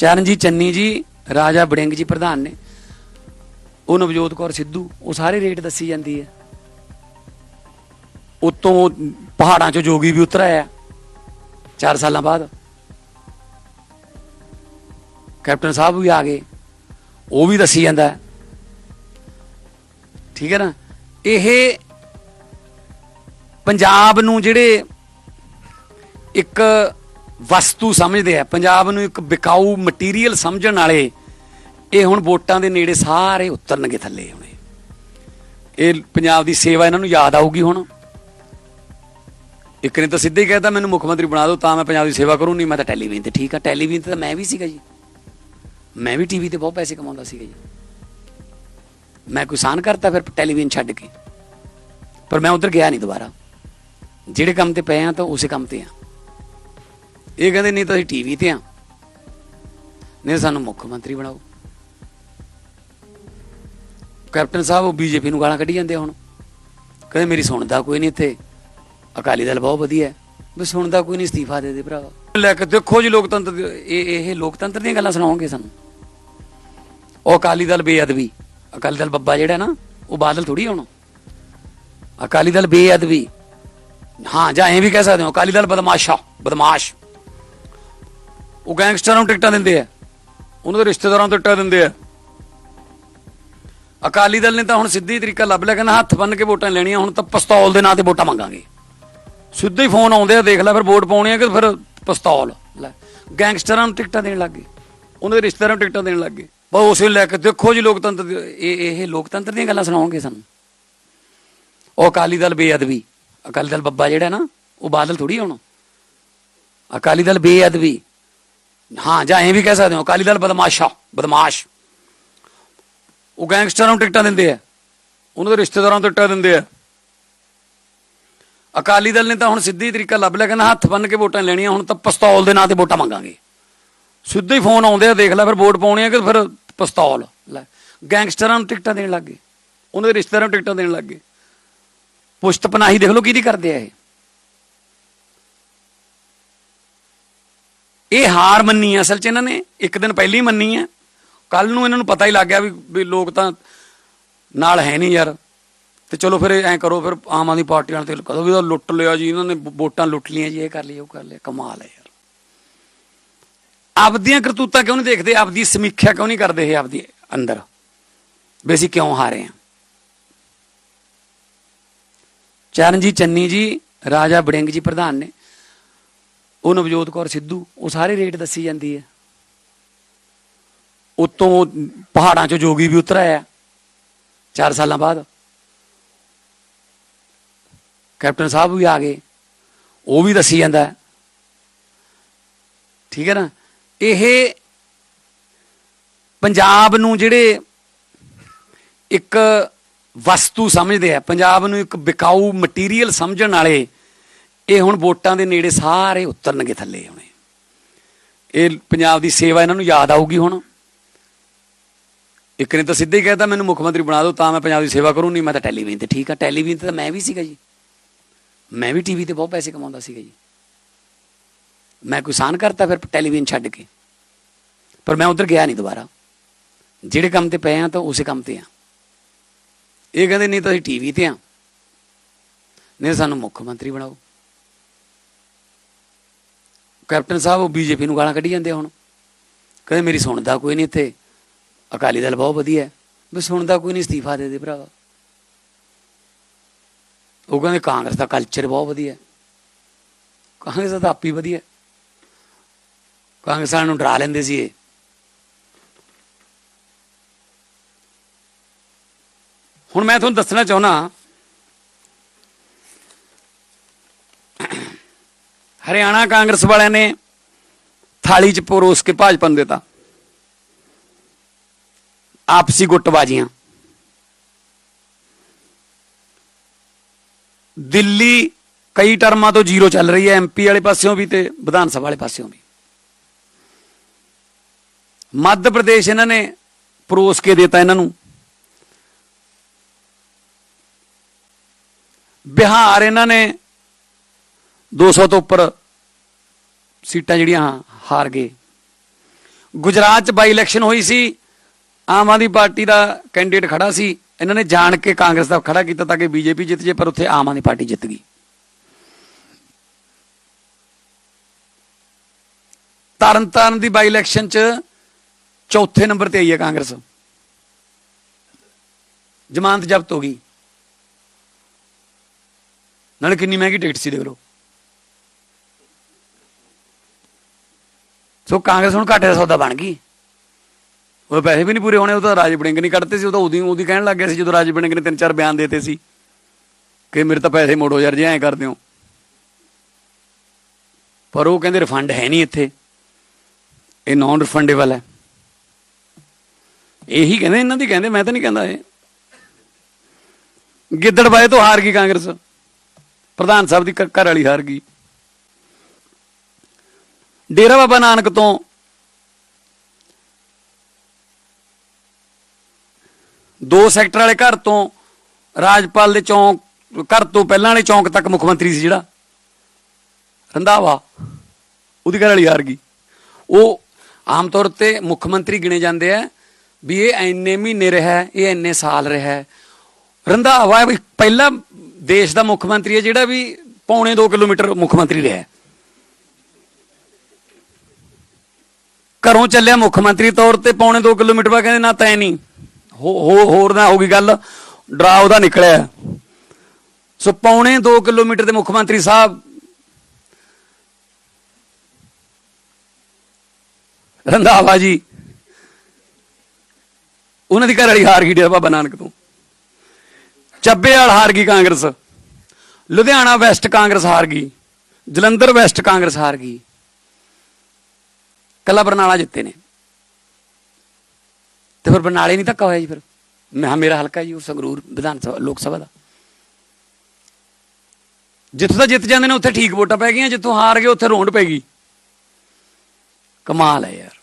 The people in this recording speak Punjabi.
ਚਰਨਜੀਤ ਚੰਨੀ ਜੀ, ਰਾਜਾ ਬੜਿੰਗ ਜੀ ਪ੍ਰਧਾਨ ਨੇ। ਉਹ ਨਵਜੋਤ ਕੌਰ ਸਿੱਧੂ, ਉਹ ਸਾਰੇ ਰੇਟ ਦੱਸੀ ਜਾਂਦੀ ਹੈ। ਉਤੋਂ ਪਹਾੜਾਂ 'ਚੋਂ ਜੋਗੀ ਵੀ ਉਤਰ ਆਇਆ 4 ਸਾਲਾਂ ਬਾਅਦ। ਕੈਪਟਨ ਸਾਹਿਬ ਵੀ ਆ ਗਏ, ਉਹ ਵੀ ਦੱਸੀ ਜਾਂਦਾ ਠੀਕ ਹੈ ਨਾ? ਇਹ ਪੰਜਾਬ ਨੂੰ ਜਿਹੜੇ ਇੱਕ ਵਸਤੂ ਸਮਝਦੇ ਆ। ਪੰਜਾਬ ਨੂੰ ਇੱਕ ਵਿਕਾਊ ਮਟੀਰੀਅਲ ਸਮਝਣ ਵਾਲੇ ਇਹ ਹੁਣ ਵੋਟਾਂ ਦੇ ਨੇੜੇ ਸਾਰੇ ਉਤਰਨਗੇ ਥੱਲੇ ਹੁਣੇ। ਇਹ ਪੰਜਾਬ ਦੀ ਸੇਵਾ ਇਹਨਾਂ ਨੂੰ ਯਾਦ ਆਊਗੀ ਹੁਣ। ਇੱਕ ਨੇ ਤਾਂ ਸਿੱਧੇ ਹੀ ਕਹਿਤਾ ਮੈਨੂੰ ਮੁੱਖ ਮੰਤਰੀ ਬਣਾ ਦਿਓ, ਤਾਂ ਮੈਂ ਪੰਜਾਬ ਦੀ ਸੇਵਾ ਕਰੂੰ, ਨਹੀਂ ਮੈਂ ਤਾਂ ਟੈਲੀਵਿਜ਼ਨ ਤੇ ਠੀਕ ਆ। ਟੈਲੀਵਿਜ਼ਨ ਤੇ ਤਾਂ ਮੈਂ ਵੀ ਸੀਗਾ ਜੀ। ਮੈਂ ਵੀ ਟੀਵੀ ਤੇ ਬਹੁਤ ਪੈਸੇ ਕਮਾਉਂਦਾ ਸੀਗਾ ਜੀ। ਮੈਂ ਕੋਈ ਸਾਨ ਕਰਤਾ ਫਿਰ ਟੈਲੀਵਿਜ਼ਨ ਛੱਡ ਕੇ। ਪਰ ਮੈਂ ਉਧਰ ਗਿਆ ਨਹੀਂ ਦੁਬਾਰਾ। ਜਿਹੜੇ ਕੰਮ ਤੇ ਪਏ ਆ ਤਾਂ ਉਸੇ ਕੰਮ ਤੇ ਆ। ਇਹ ਕਹਿੰਦੇ ਨਹੀਂ ਤਾਂ ਅਸੀਂ ਟੀਵੀ ਤੇ ਆ। ਨਹੀਂ ਸਾਨੂੰ ਮੁੱਖ ਮੰਤਰੀ ਬਣਾਓ। ਕੈਪਟਨ ਸਾਹਿਬ ਉਹ ਬੀਜੇਪੀ ਨੂੰ ਗਾਲਾਂ ਕੱਢੀ ਜਾਂਦੇ ਹੁਣ। ਕਹਿੰਦੇ ਮੇਰੀ ਸੁਣਦਾ ਕੋਈ ਨਹੀਂ ਇੱਥੇ। ਅਕਾਲੀ ਦਲ ਬਹੁਤ ਵਧੀਆ ਹੈ। ਵੀ ਸੁਣਦਾ ਕੋਈ ਨਹੀਂ ਅਸਤੀਫਾ ਦੇ ਦੇ ਭਰਾਵਾ। ਲੈ ਕੇ ਦੇਖੋ ਜੀ ਲੋਕਤੰਤਰ ਇਹ ਇਹ ਲੋਕਤੰਤਰ ਦੀਆਂ ਗੱਲਾਂ ਸੁਣਾਉਂਗੇ ਸਾਨੂੰ। ਉਹ ਅਕਾਲੀ ਦਲ ਬੇਅਦਬੀ। ਅਕਾਲੀ ਦਲ ਬੱਬਾ ਜਿਹੜਾ ਨਾ, ਉਹ ਬਾਦਲ ਥੋੜੀ ਹੁਣ। ਅਕਾਲੀ ਦਲ ਬੇਅਦਬੀ। ਹਾਂ, ਜਾਂ ਐਂ ਵੀ ਕਹਿ ਸਕਦੇ ਹੋ, ਅਕਾਲੀ ਦਲ ਬਦਮਾਸ਼ਾ, ਬਦਮਾਸ਼। ਉਹ ਗੈਂਗਸਟਰਾਂ ਨੂੰ ਟਿਕਟਾਂ ਦਿੰਦੇ ਆ। ਉਹਨਾਂ ਦੇ ਰਿਸ਼ਤੇਦਾਰਾਂ ਨੂੰ ਟਿਕਟਾਂ ਦਿੰਦੇ ਆ। ਅਕਾਲੀ ਦਲ ਨੇ ਤਾਂ ਹੁਣ ਸਿੱਧੀ ਤਰੀਕਾ ਲੱਭ ਲਿਆ, ਕਹਿੰਦਾ ਹੱਥ ਬੰਨ ਕੇ ਵੋਟਾਂ ਲੈਣੀਆਂ, ਹੁਣ ਤਾਂ ਪਿਸਤੌਲ ਦੇ ਨਾਂ ਤੇ ਵੋਟਾਂ ਮੰਗਾਂਗੇ। ਸਿੱਧੇ ਹੀ ਫੋਨ ਆਉਂਦੇ ਆ, ਦੇਖ ਲੈ ਫਿਰ ਵੋਟ ਪਾਉਣੀ ਆ ਕਿ ਫਿਰ ਪਿਸਤੌਲ। ਲੈ, ਗੈਂਗਸਟਰਾਂ ਨੂੰ ਟਿਕਟਾਂ ਦੇਣ ਲੱਗ ਗਏ। ਉਹਨਾਂ ਦੇ ਰਿਸ਼ਤੇਦਾਰਾਂ ਨੂੰ ਟਿਕਟਾਂ ਦੇਣ ਲੱਗ ਗਏ। ਬਸ ਉਸੇ ਲੈ ਕੇ ਦੇਖੋ ਜੀ ਲੋਕਤੰਤਰ ਇਹ ਇਹ ਲੋਕਤੰਤਰ ਦੀਆਂ ਗੱਲਾਂ ਸੁਣਾਉਂਗੇ ਸਾਨੂੰ। ਉਹ ਅਕਾਲੀ ਦਲ ਬੇਅਦਬੀ, ਅਕਾਲੀ ਦਲ ਬੱਬਾ ਜਿਹੜਾ ਨਾ, ਉਹ ਬਾਦਲ ਥੋੜੀ ਹੁਣ। ਅਕਾਲੀ ਦਲ ਬੇਅਦਬੀ। ਹਾਂ, ਜਾਂ ਐਂ ਵੀ ਕਹਿ ਸਕਦੇ ਹੋ, ਅਕਾਲੀ ਦਲ ਬਦਮਾਸ਼ਾ ਬਦਮਾਸ਼। ਉਹ ਗੈਂਗਸਟਰਾਂ ਨੂੰ ਟਿਕਟਾਂ ਦਿੰਦੇ ਆ, ਉਹਨਾਂ ਦੇ ਰਿਸ਼ਤੇਦਾਰਾਂ ਨੂੰ ਟਿਕਟਾਂ ਦਿੰਦੇ ਆ। ਅਕਾਲੀ ਦਲ ਨੇ ਤਾਂ ਹੁਣ ਸਿੱਧੀ ਤਰੀਕਾ ਲੱਭ ਲਿਆ, ਕਹਿੰਦਾ ਹੱਥ ਬੰਨ ਕੇ ਵੋਟਾਂ ਲੈਣੀਆਂ, ਹੁਣ ਤਾਂ ਪਿਸਤੌਲ ਦੇ ਨਾਂ ਤੇ ਵੋਟਾਂ ਮੰਗਾਂਗੇ। ਸਿੱਧੇ ਹੀ ਫੋਨ ਆਉਂਦੇ ਆ, ਦੇਖ ਲੈ ਫਿਰ ਵੋਟ ਪਾਉਣੀ ਆ ਕਿ ਫਿਰ ਪਿਸਤੌਲ, ਲੈ। ਗੈਂਗਸਟਰਾਂ ਨੂੰ ਟਿਕਟਾਂ ਦੇਣ ਲੱਗ ਗਏ, ਉਹਨਾਂ ਦੇ ਰਿਸ਼ਤੇਦਾਰਾਂ ਨੂੰ ਟਿਕਟਾਂ ਦੇਣ ਲੱਗ ਗਏ। ਪੁਸ਼ਤ ਪਨਾਹੀ ਦੇਖ ਲਓ ਕਿਹਦੀ ਕਰਦੇ ਆ ਇਹ। ਇਹ ਹਾਰ ਮੰਨੀ ਹੈ ਅਸਲ 'ਚ ਇਹਨਾਂ ਨੇ, ਇੱਕ ਦਿਨ ਪਹਿਲਾਂ ਹੀ ਮੰਨੀ ਹੈ ਕੱਲ ਨੂੰ ਇਹਨਾਂ ਨੂੰ ਪਤਾ ਹੀ ਲੱਗ ਗਿਆ ਵੀ ਲੋਕ ਤਾਂ ਨਾਲ ਹੈ ਨਹੀਂ ਯਾਰ। ਤੇ ਚਲੋ ਫਿਰ ਐਂ ਕਰੋ, ਫਿਰ ਆਮ ਆਦਮੀ ਪਾਰਟੀ ਵਾਲਿਆਂ ਤੇ ਕਹੋ ਵੀ ਉਹ ਲੁੱਟ ਲਿਆ ਜੀ, ਇਹਨਾਂ ਨੇ ਵੋਟਾਂ ਲੁੱਟ ਲੀਆਂ ਜੀ, ਇਹ ਕਰ ਲਿਆ ਉਹ ਕਰ ਲਿਆ ਕਮਾਲ ਹੈ ਯਾਰ। ਆਪਦੀਆਂ ਕਰਤੂਤਾਂ ਕਿਉਂ ਨਹੀਂ ਦੇਖਦੇ? ਆਪਦੀ ਸਮੀਖਿਆ ਕਿਉਂ ਨਹੀਂ ਕਰਦੇ ਇਹ ਆਪਦੀ ਅੰਦਰ? ਵੀ ਅਸੀਂ ਕਿਉਂ ਹਾਰੇ ਹਾਂ? ਚਰਨਜੀਤ ਚੰਨੀ ਜੀ, ਰਾਜਾ ਬੜਿੰਗ ਜੀ ਪ੍ਰਧਾਨ ਨੇ। ਉਹ ਨਵਜੋਤ ਕੌਰ ਸਿੱਧੂ, ਉਹ ਸਾਰੇ ਰੇਟ ਦੱਸੀ ਜਾਂਦੀ ਹੈ। ਉਤੋਂ ਪਹਾੜਾਂ 'ਚੋਂ ਜੋਗੀ ਵੀ ਉਤਰ ਆਇਆ 4 ਸਾਲਾਂ ਬਾਅਦ। ਕੈਪਟਨ ਸਾਹਿਬ ਵੀ ਆ ਗਏ, ਉਹ ਵੀ ਦੱਸੀ ਜਾਂਦਾ ਠੀਕ ਹੈ ਨਾ? ਇਹ ਪੰਜਾਬ ਨੂੰ ਜਿਹੜੇ ਇੱਕ ਵਸਤੂ ਸਮਝਦੇ ਆ, ਪੰਜਾਬ ਨੂੰ ਇੱਕ ਵਿਕਾਊ ਮਟੀਰੀਅਲ ਸਮਝਣ ਵਾਲੇ ਇਹ ਹੁਣ ਵੋਟਾਂ ਦੇ ਨੇੜੇ ਸਾਰੇ ਉਤਰਨਗੇ ਥੱਲੇ ਹੁਣੇ। ਇਹ ਪੰਜਾਬ ਦੀ ਸੇਵਾ ਇਹਨਾਂ ਨੂੰ ਯਾਦ ਆਊਗੀ ਹੁਣ। ਇੱਕ ਨੇ ਤਾਂ ਸਿੱਧੇ ਹੀ ਕਹਿਤਾ, ਮੈਨੂੰ ਮੁੱਖ ਮੰਤਰੀ ਬਣਾ ਦਿਓ, ਤਾਂ ਮੈਂ ਪੰਜਾਬ ਦੀ ਸੇਵਾ ਕਰੂੰ ਨਹੀਂ ਮੈਂ ਤਾਂ ਟੈਲੀਵਿਜ਼ਨ ਤੇ ਠੀਕ ਆ, ਟੈਲੀਵਿਜ਼ਨ ਤੇ ਤਾਂ ਮੈਂ ਵੀ ਸੀਗਾ ਜੀ। ਮੈਂ ਵੀ ਟੀਵੀ ਤੇ ਬਹੁਤ ਪੈਸੇ ਕਮਾਉਂਦਾ ਸੀਗਾ ਜੀ। ਮੈਂ ਕੋਈ ਸਾਨ ਕਰਤਾ ਫਿਰ ਟੈਲੀਵਿਜ਼ਨ ਛੱਡ ਕੇ। ਪਰ ਮੈਂ ਉਧਰ ਗਿਆ ਨਹੀਂ ਦੁਬਾਰਾ। ਜਿਹੜੇ ਕੰਮ ਤੇ ਪਏ ਆ ਤਾਂ ਉਸੇ ਕੰਮ ਤੇ ਆ। ਇਹ ਕਹਿੰਦੇ, ਨਹੀਂ ਤਾਂ ਅਸੀਂ ਟੀਵੀ ਤੇ ਆ। ਨਹੀਂ ਤਾਂ ਸਾਨੂੰ ਮੁੱਖ ਮੰਤਰੀ ਬਣਾਓ। ਕੈਪਟਨ ਸਾਹਿਬ, ਉਹ ਬੀਜੇਪੀ ਨੂੰ ਗਾਲਾਂ ਕੱਢੀ ਜਾਂਦੇ ਹੁਣ। ਕਹਿੰਦੇ ਮੇਰੀ ਸੁਣਦਾ ਕੋਈ ਨਹੀਂ ਇੱਥੇ। ਅਕਾਲੀ ਦਲ ਬਹੁਤ ਵਧੀਆ ਹੈ। ਵੀ ਸੁਣਦਾ ਕੋਈ ਨਹੀਂ, ਅਸਤੀਫਾ ਦੇ ਦੇ ਭਰਾਵਾ। ਉਹ ਕਹਿੰਦੇ ਕਾਂਗਰਸ ਦਾ ਕਲਚਰ ਬਹੁਤ ਵਧੀਆ ਕਾਂਗਰਸ ਦਾ ਤਾਂ ਆਪ ਹੀ ਵਧੀਆ ਹੈ। ਕਾਂਗਰਸ ਵਾਲਿਆਂ ਨੂੰ ਡਰਾ ਲੈਂਦੇ ਸੀ ਇਹ। ਹੁਣ ਮੈਂ ਤੁਹਾਨੂੰ ਦੱਸਣਾ ਚਾਹੁੰਦਾ ਹਰਿਆਣਾ ਕਾਂਗਰਸ ਵਾਲਿਆਂ ਨੇ ਥਾਲੀ 'ਚ ਪਰੋਸ ਕੇ ਭਾਜਪਾ ਨੂੰ ਦਿੱਤਾ। ਆਪਸੀ ਗੁੱਟਬਾਜ਼ੀਆਂ। ਦਿੱਲੀ ਕਈ ਟਰਮਾਂ ਤੋਂ ਜ਼ੀਰੋ ਚੱਲ ਰਹੀ ਹੈ ਐਮਪੀ ਵਾਲੇ ਪਾਸਿਓਂ ਵੀ ਤੇ ਵਿਧਾਨ ਸਭਾ ਵਾਲੇ ਪਾਸਿਓਂ ਵੀ। ਮੱਧ ਪ੍ਰਦੇਸ਼ ਇਹਨਾਂ ਨੇ ਪਰੋਸ ਕੇ ਦਿੱਤਾ ਇਹਨਾਂ ਨੂੰ। ਬਿਹਾਰ ਇਹਨਾਂ ਨੇ 200 ਤੋਂ ਉੱਪਰ ਸੀਟਾਂ ਜਿਹੜੀਆਂ ਹਾਰ ਗਏ। ਗੁਜਰਾਤ 'ਚ ਬਾਈ ਇਲੈਕਸ਼ਨ ਹੋਈ ਸੀ, ਆਮ ਆਦਮੀ ਪਾਰਟੀ ਦਾ ਕੈਂਡੀਡੇਟ ਖੜਾ ਸੀ। ਇਹਨਾਂ ਨੇ ਜਾਣ ਕੇ ਕਾਂਗਰਸ ਦਾ ਖੜਾ ਕੀਤਾ ਤਾਂ ਕਿ ਬੀਜੇਪੀ ਜਿੱਤ ਜੇ, ਪਰ ਉੱਥੇ ਆਮ ਆਦਮੀ ਪਾਰਟੀ ਜਿੱਤ ਗਈ। ਤਰਨਤਾਰਨ ਦੀ ਬਾਈ ਇਲੈਕਸ਼ਨ 'ਚ ਚੌਥੇ ਨੰਬਰ ਤੇ ਆਈ ਹੈ ਕਾਂਗਰਸ। ਜ਼ਮਾਨਤ ਜ਼ਬਤ ਹੋ ਗਈ। ਨਾਲੇ ਕਿੰਨੀ ਮਹਿੰਗੀ ਟਿਕਟ ਸੀ ਦੇਖ ਲਓ। ਸੋ ਕਾਂਗਰਸ ਹੁਣ ਘਾਟੇ ਦਾ ਸੌਦਾ ਬਣ ਗਈ। ਉਹ ਪੈਸੇ ਵੀ ਨਹੀਂ ਪੂਰੇ ਹੋਣੇ, ਉਹ ਤਾਂ ਰਾਜ ਬੜਿੰਗ ਨਹੀਂ ਕੱਢਦੇ ਸੀ, ਉਹ ਤਾਂ ਉਹਦੀ ਉਹਦੀ ਕਹਿਣ ਲੱਗ ਗਿਆ ਸੀ, ਜਦੋਂ ਰਾਜ ਬੜਿੰਗ ਨੇ ਤਿੰਨ ਚਾਰ ਬਿਆਨ ਦਿੱਤੇ ਸੀ ਕਿ ਮੇਰੇ ਤਾਂ ਪੈਸੇ ਮੋੜੋ ਯਾਰ, ਜੇ ਐਂ ਕਰਦੇ ਹੋ। ਪਰ ਉਹ ਕਹਿੰਦੇ ਰਿਫੰਡ ਹੈ ਨਹੀਂ ਇੱਥੇ। ਇਹ ਨਾਨ ਰਿਫੰਡੇਬਲ ਹੈ। ਇਹੀ ਕਹਿੰਦੇ, ਇਹਨਾਂ ਦੀ ਕਹਿੰਦੇ, ਮੈਂ ਤਾਂ ਨਹੀਂ ਕਹਿੰਦਾ ਇਹ। ਗਿੱਦੜਬਾਏ ਤੋਂ ਹਾਰ ਗਈ ਕਾਂਗਰਸ। ਪ੍ਰਧਾਨ ਸਾਹਿਬ ਦੀ ਘ- ਘਰ ਵਾਲੀ ਹਾਰ ਗਈ। ਡੇਰਾ ਬਾਬਾ ਨਾਨਕ ਤੋਂ। ਦੋ ਸੈਕਟਰ ਵਾਲੇ ਘਰ ਤੋਂ, ਰਾਜਪਾਲ ਦੇ ਚੌਂਕ, ਘਰ ਤੋਂ ਪਹਿਲਾਂ ਵਾਲੇ ਚੌਂਕ ਤੱਕ ਮੁੱਖ ਮੰਤਰੀ ਸੀ ਜਿਹੜਾ। ਰੰਧਾਵਾ, ਉਹਦੀ ਘਰ ਵਾਲੀ ਹਾਰ ਗਈ। ਉਹ ਆਮ ਤੌਰ ਤੇ ਮੁੱਖ ਮੰਤਰੀ ਗਿਣੇ ਜਾਂਦੇ ਆ ਵੀ ਇਹ ਐਨੇ ਮਹੀਨੇ ਰਿਹਾ, ਇਹ ਐਨੇ ਸਾਲ ਰਿਹਾ। ਰੰਧਾਵਾ ਵੀ ਪਹਿਲਾ ਦੇਸ਼ ਦਾ ਮੁੱਖ ਮੰਤਰੀ ਹੈ ਜਿਹੜਾ ਵੀ ਪੌਣੇ 2 ਕਿਲੋਮੀਟਰ ਮੁੱਖ ਮੰਤਰੀ ਰਿਹਾ। ਘਰੋਂ ਚੱਲਿਆ ਮੁੱਖ ਮੰਤਰੀ ਤੌਰ ਤੇ ਪੌਣੇ 2 ਕਿਲੋਮੀਟਰ ਬਾਅਦ ਕਹਿੰਦੇ ਨਾ ਤੈ ਨਹੀਂ। ਹੋ, ਹੋ- ਹੋਰ ਨਾ ਹੋ ਗਈ ਗੱਲ। ਡਰਾ ਉਹਦਾ ਨਿਕਲਿਆ। ਸੋ ਪੌਣੇ 2 ਕਿਲੋਮੀਟਰ ਦੇ ਮੁੱਖ ਮੰਤਰੀ ਸਾਹਿਬ ਰੰਧਾਵਾ ਜੀ, ਉਹਨਾਂ ਦੀ ਘਰ ਵਾਲੀ ਹਾਰ ਗਈ ਡੇਰਾ ਬਾਬਾ ਨਾਨਕ ਤੋਂ। ਚੱਬੇ ਵਾਲ ਹਾਰ ਗਈ ਕਾਂਗਰਸ। ਲੁਧਿਆਣਾ ਵੈਸਟ ਕਾਂਗਰਸ ਹਾਰ ਗਈ। ਜਲੰਧਰ ਵੈਸਟ ਕਾਂਗਰਸ ਹਾਰ ਗਈ। ਕੱਲਾ ਬਰਨਾਲਾ ਜਿੱਤੇ ਨੇ। ਤੇ ਫਿਰ ਬਰਨਾਲੇ ਨਹੀਂ ਧੱਕਾ ਹੋਇਆ ਜੀ ਫਿਰ। ਮੈਂ ਕਿਹਾ ਮੇਰਾ ਹਲਕਾ ਜੀ ਉਹ ਸੰਗਰੂਰ ਵਿਧਾਨ ਸਭਾ, ਲੋਕ ਸਭਾ ਦਾ। ਜਿੱਥੋਂ ਤਾਂ ਜਿੱਤ ਜਾਂਦੇ ਨੇ, ਉੱਥੇ ਠੀਕ ਵੋਟਾਂ ਪੈ ਗਈਆਂ, ਜਿੱਥੋਂ ਹਾਰ ਗਏ, ਉੱਥੇ ਰੋਂਡ ਪੈ ਗਈ। ਕਮਾਲ ਹੈ ਯਾਰ।